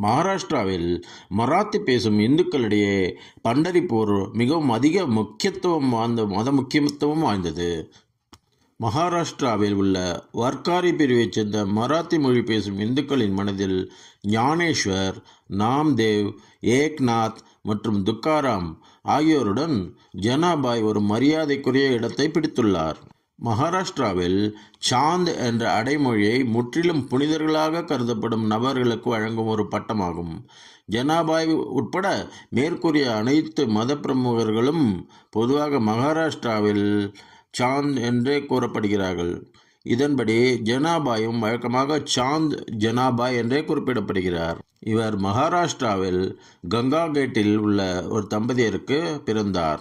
மகாராஷ்டிராவில் மராத்தி பேசும் இந்துக்களிடையே பண்டரிப்பூர் மிகவும் அதிக முக்கியத்துவம் வாய்ந்த மத முக்கியத்துவம் வாய்ந்தது. மகாராஷ்டிராவில் உள்ள வர்க்காரி பிரிவைச் சேர்ந்த மராத்தி மொழி பேசும் இந்துக்களின் மனதில் ஞானேஸ்வர் நாம்தேவ் ஏக்நாத் மற்றும் துக்காராம் ஆகியோருடன் ஜனாபாய் ஒரு மரியாதைக்குரிய இடத்தை பிடித்துள்ளார். மகாராஷ்டிராவில் சாந்த் என்ற அடைமொழியை முற்றிலும் புனிதர்களாக கருதப்படும் நபர்களுக்கு வழங்கும் ஒரு பட்டமாகும். ஜனாபாய் உட்பட மேற்கூறிய அனைத்து மத பிரமுகர்களும் பொதுவாக மகாராஷ்டிராவில் சாந்த் என்றே கூறப்படுகிறார்கள். இதன்படி ஜனாபாயும் வழக்கமாக சாந்த் ஜனாபாய் என்றே குறிப்பிடப்படுகிறார். இவர் மகாராஷ்டிராவில் கங்கா கேட்டில் உள்ள ஒரு தம்பதியருக்கு பிறந்தார்.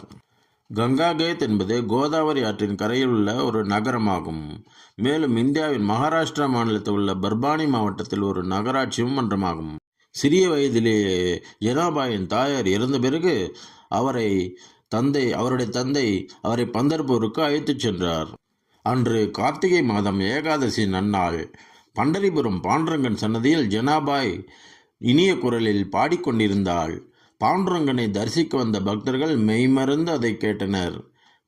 கங்காகேத் என்பது கோதாவரி ஆற்றின் கரையில் உள்ள ஒரு நகரமாகும். மேலும் இந்தியாவின் மகாராஷ்டிரா மாநிலத்தில் உள்ள பர்பானி மாவட்டத்தில் ஒரு நகராட்சியும் மன்றமாகும். சிறிய வயதிலேயே ஜனாபாயின் தாயார் இறந்த பிறகு அவரை தந்தை அவருடைய தந்தை அவரை பந்தர்பூருக்கு அழைத்துச் சென்றார். அன்று கார்த்திகை மாதம் ஏகாதசி நன்னாள் பண்டரிபுரம் பாண்டரங்கன் சன்னதியில் ஜனாபாய் இனிய குரலில் பாடிக்கொண்டிருந்தாள். பாண்டுரங்கனை தரிசிக்க வந்த பக்தர்கள் மெய்மறந்து அதை கேட்டனர்.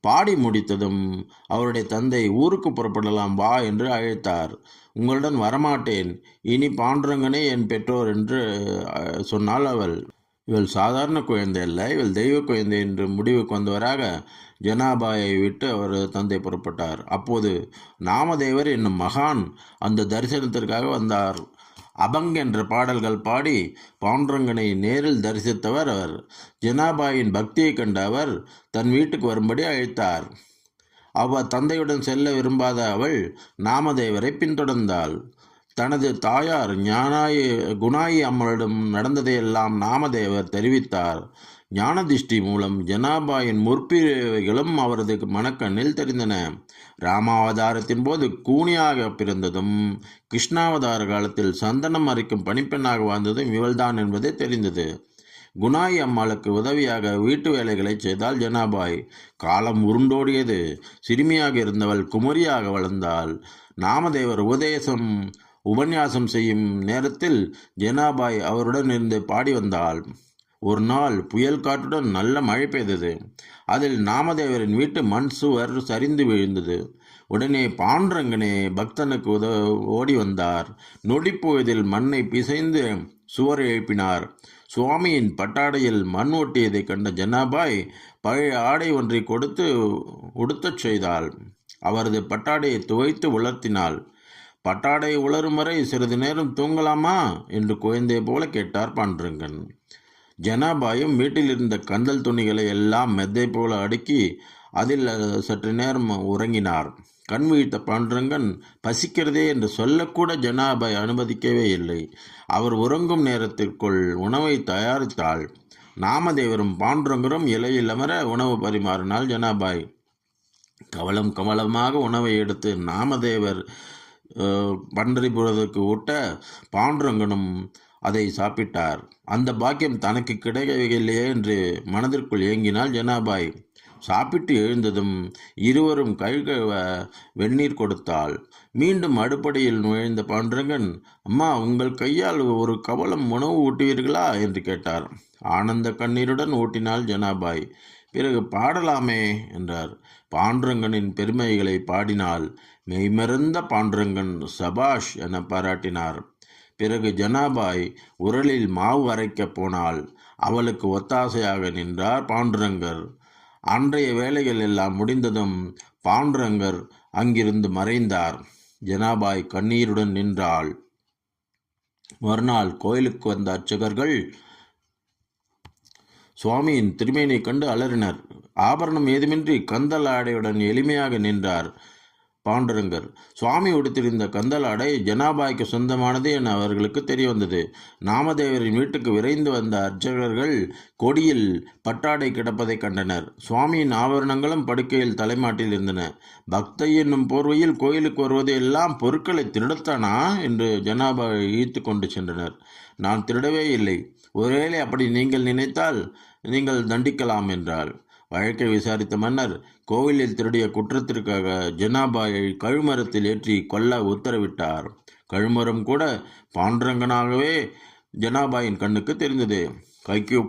பாடி முடித்ததும் அவருடைய தந்தை ஊருக்கு புறப்படலாம் வா என்று அழைத்தார். உங்களுடன் வரமாட்டேன். இனி பாண்டுரங்கனே என் பெற்றோர் என்று சொன்னாள் அவள். இவள் சாதாரண குழந்தை அல்ல. இவள் தெய்வ குழந்தை என்று முடிவுக்கு வந்தவராக ஜனாபாயை விட்டு அவர் தந்தை புறப்பட்டார். அப்போது நாமதேவர் என்னும் மகான் அந்த தரிசனத்திற்காக வந்தார். அபங் என்ற பாடல்கள் பாடி பாண்டுரங்கனை நேரில் தரிசித்தவர் அவர். ஜனாபாயின் பக்தியை கண்ட அவர் தன் வீட்டுக்கு வரும்படி அழைத்தார். அவர் தந்தையுடன் செல்ல விரும்பாத அவள் நாமதேவரை பின்தொடர்ந்தாள். தனது தாயார் ஞானாயி குணாயி அம்மளிடம் நடந்ததையெல்லாம் நாமதேவர் தெரிவித்தார். ஞானதிஷ்டி மூலம் ஜனாபாயின் முற்பிறவைகளும் அவரது மனக்கண்ணில் தெரிந்தன. ராமாவதாரத்தின் போது கூனியாக பிறந்ததும் கிருஷ்ணாவதார காலத்தில் சந்தனம் அரைக்கும் பணிப்பெண்ணாக வாழ்ந்ததும் இவள்தான் என்பது தெரிந்தது. குணாய் அம்மாளுக்கு உதவியாக வீட்டு வேலைகளை செய்தால் ஜனாபாய். காலம் உருண்டோடியது. சிறுமியாக இருந்தவள் குமரியாக வளர்ந்தாள். நாமதேவர் உபதேசம் உபன்யாசம் செய்யும் நேரத்தில் ஜனாபாய் அவருடன் இருந்து பாடி வந்தாள். ஒரு நாள் புயல் காற்றுடன் நல்ல மழை பெய்தது. அதில் நாமதேவரின் வீட்டு மண் சுவர் சரிந்து விழுந்தது. உடனே பாண்டரங்கனே பக்தனுக்கு உத ஓடி வந்தார். நொடிப்பொழுதில் மண்ணை பிசைந்து சுவர் எழுப்பினார். சுவாமியின் பட்டாடையில் மண் ஒட்டியதைக் கண்ட ஜனாபாய் பழைய ஆடை ஒன்றை கொடுத்து உடுத்தச் செய்தாள். அவரது பட்டாடையை துவைத்து உலர்த்தினாள். பட்டாடை உலரும் வரை சிறிது நேரம் தூங்கலாமா? என்று குழந்தை போல கேட்டார் பாண்டுரங்கன். ஜனாபாயும் வீட்டில் இருந்த கந்தல் துணிகளை எல்லாம் மெத்தை போல அடுக்கி அதில் சற்று நேரம் உறங்கினார். கண் விழித்த பாண்டுரங்கன் பசிக்கிறதே என்று சொல்லக்கூட ஜனாபாய் அனுமதிக்கவே இல்லை. அவர் உறங்கும் நேரத்திற்குள் உணவை தயாரித்தாள். நாமதேவரும் பாண்டுரங்கரும் இலையில் அமர உணவு பரிமாறினாள் ஜனாபாய். கவலம் கவலமாக உணவை எடுத்து நாமதேவர் பன்றிபுரத்துக்கு ஊட்ட பாண்டுரங்கனும் அதை சாப்பிட்டார். அந்த பாக்கியம் தனக்கு கிடைக்கவில்லையே என்று மனதிற்குள் ஏங்கினாள் ஜனாபாய். சாப்பிட்டு எழுந்ததும் இருவரும் கை கழுவ வெந்நீர் கொடுத்தாள். மீண்டும் அடுப்படையில் நுழைந்த பாண்டரங்கன் அம்மா உங்கள் கையால் ஒரு கவலம் உணவு ஊட்டுவீர்களா? என்று கேட்டார். ஆனந்த கண்ணீருடன் ஊட்டினாள் ஜனாபாய். பிறகு பாடலாமே என்றார். பாண்டுரங்கனின் பெருமைகளை பாடினால் மெய்மறந்த பாண்டுரங்கன் சபாஷ் என பாராட்டினார். பிறகு ஜனாபாய் உரலில் மாவு அரைக்கப் போனால் அவளுக்கு ஒத்தாசையாக நின்றார் பாண்டுரங்கர். அன்றைய வேலைகள் எல்லாம் முடிந்ததும் பாண்டுரங்கர் அங்கிருந்து மறைந்தார். ஜனாபாய் கண்ணீருடன் நின்றாள். மறுநாள் கோயிலுக்கு வந்த அர்ச்சகர்கள் சுவாமியின் திருமேனை கண்டு அலறினர். ஆபரணம் ஏதுமின்றி கந்தல் ஆடையுடன் எளிமையாக நின்றார். பாண்டரங்கர். சுவாமி உடுத்திருந்த கந்தல் ஜனாபாய்க்கு சொந்தமானது என அவர்களுக்கு தெரிய வந்தது நாமதேவரின் வீட்டுக்கு விரைந்து வந்த அர்ச்சகர்கள் கொடியில் பட்டாடை கிடப்பதைக் கண்டனர். சுவாமியின் ஆபரணங்களும் படுக்கையில் தலைமாட்டில் இருந்தன. பக்தை என்னும் போர்வையில் கோயிலுக்கு வருவது எல்லாம் பொருட்களை திருடத்தானா? என்று ஜனாபாய் ஈர்த்து கொண்டு சென்றனர். நான் திருடவே இல்லை. ஒருவேளை அப்படி நீங்கள் நினைத்தால் நீங்கள் தண்டிக்கலாம் என்றாள். வழக்கை விசாரித்த மன்னர் கோவிலில் திருடிய குற்றத்திற்காக ஜனாபாயை கழுமரத்தில் ஏற்றி கொல்ல உத்தரவிட்டார். கழுமரம் கூட பாண்டரங்கனாகவே ஜனாபாயின் கண்ணுக்கு தெரிந்தது. கைக்கு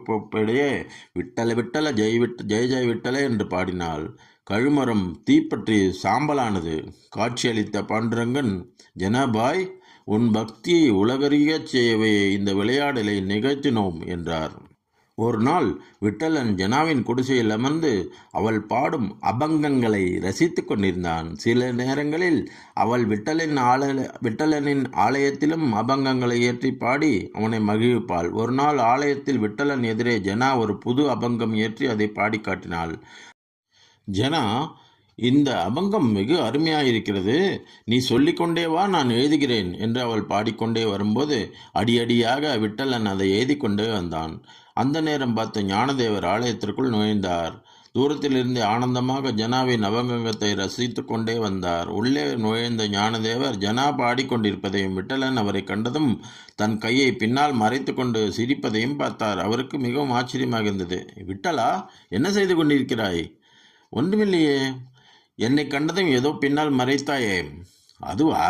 விட்டல விட்டல ஜெய் விட் ஜெய ஜெய விட்டல என்று பாடினாள். கழுமரம் தீப்பற்றி சாம்பலானது. காட்சியளித்த பாண்டுரங்கன் ஜனாபாய் உன் பக்தியை உலகறிய செய்யவே இந்த விளையாடலை நிகழ்த்தினோம் என்றார். ஒரு நாள் விட்டலன் ஜனாவின் குடிசையில் அமர்ந்து அவள் பாடும் அபங்கங்களை ரசித்து கொண்டிருந்தான். சில நேரங்களில் அவள் விட்டலின் ஆல விட்டலனின் ஆலயத்திலும் அபங்கங்களை ஏற்றி பாடி அவனை மகிழ்விப்பாள். ஒரு நாள் ஆலயத்தில் விட்டலன் எதிரே ஜனா ஒரு புது அபங்கம் ஏற்றி அதை பாடி காட்டினாள். ஜனா இந்த அபங்கம் வெகு அருமையாயிருக்கிறது. நீ சொல்லிக்கொண்டே வா நான் எழுதுகிறேன் என்று அவள் பாடிக்கொண்டே வரும்போது அடியடியாக விட்டலன் அதை எழுதி கொண்டே வந்தான். அந்த நேரம் பார்த்த ஞானதேவர் ஆலயத்திற்குள் நுழைந்தார். தூரத்திலிருந்து ஆனந்தமாக ஜனாவின் நவங்கங்கத்தை ரசித்து கொண்டே வந்தார். உள்ளே நுழைந்த ஞானதேவர் ஜனா பாடிக்கொண்டிருப்பதையும் விட்டலன் அவரை கண்டதும் தன் கையை பின்னால் மறைத்து கொண்டு சிரிப்பதையும் பார்த்தார். அவருக்கு மிகவும் ஆச்சரியமாக இருந்தது. விட்டலா என்ன செய்து கொண்டிருக்கிறாய்? ஒன்றுமில்லையே. என்னை கண்டதும் ஏதோ பின்னால் மறைத்தாயே. அதுவா?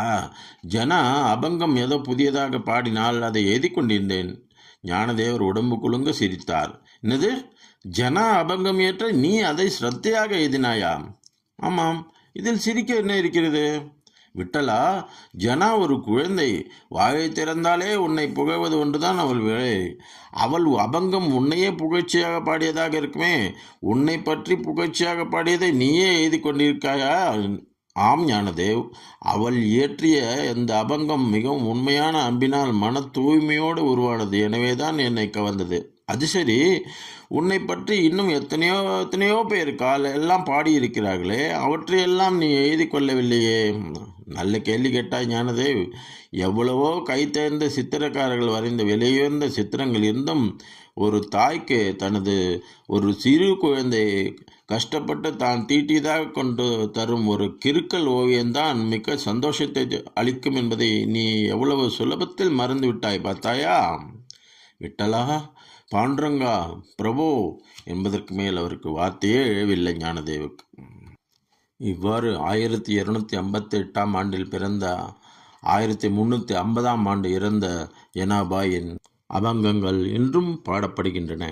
ஜனா அபங்கம் ஏதோ புதியதாக பாடினால் அதை எழுதி கொண்டிருந்தேன். ஞானதேவர் உடம்பு குலுங்க சிரித்தார். என்னது? ஜனா அபங்கம் ஏற்ற நீ அதை ஸ்ரத்தையாக எழுதினாயா ஆமாம். இதில் சிரிக்க என்ன இருக்கிறது? விட்டலா ஜனா ஒரு குழந்தை. வாயை திறந்தாலே உன்னை புகழ்வது ஒன்றுதான் அவள் வேலை. அவள் அபங்கம் உன்னையே புகழ்ச்சியாக பாடியதாக இருக்குமே. உன்னை பற்றி புகழ்ச்சியாக பாடியதை நீயே எழுதி கொண்டிருக்காயா? ஆம் ஞானதேவ். அவள் இயற்றிய இந்த அபங்கம் மிகவும் உண்மையான அன்பினால் மன தூய்மையோடு உருவானது. எனவே தான் என்னை கவர்ந்தது. அது சரி உன்னை பற்றி இன்னும் எத்தனையோ எத்தனையோ பேர் கால எல்லாம் பாடியிருக்கிறார்களே அவற்றையெல்லாம் நீ எழுதி கொள்ளவில்லையே? நல்ல கேள்வி கேட்டாய் ஞானதேவ். எவ்வளவோ கைத்தேர்ந்த சித்திரக்காரர்கள் வரைந்த விலையுயர்ந்த சித்திரங்கள் இருந்தும் ஒரு தாய்க்கு தனது ஒரு சிறு குழந்தை கஷ்டப்பட்டு தான் தீட்டியதாக கொண்டு தரும் ஒரு கிறுக்கல் ஓவியம்தான் மிக்க சந்தோஷத்தை அளிக்கும் என்பதை நீ எவ்வளவு சுலபத்தில் மறந்து விட்டாய் பார்த்தாயா விட்டலா? பாண்டரங்கா? பிரபு? என்பதற்கு மேல் அவருக்கு வார்த்தையே எழவில்லை ஞானதேவுக்கு. இவ்வாறு ஆயிரத்தி இருநூத்தி ஐம்பத்தி எட்டாம் ஆண்டில் பிறந்த ஆயிரத்தி முந்நூற்றி ஐம்பதாம் ஆண்டு இறந்த ஜனாபாயின் அபங்கங்கள் இன்றும் பாடப்படுகின்றன.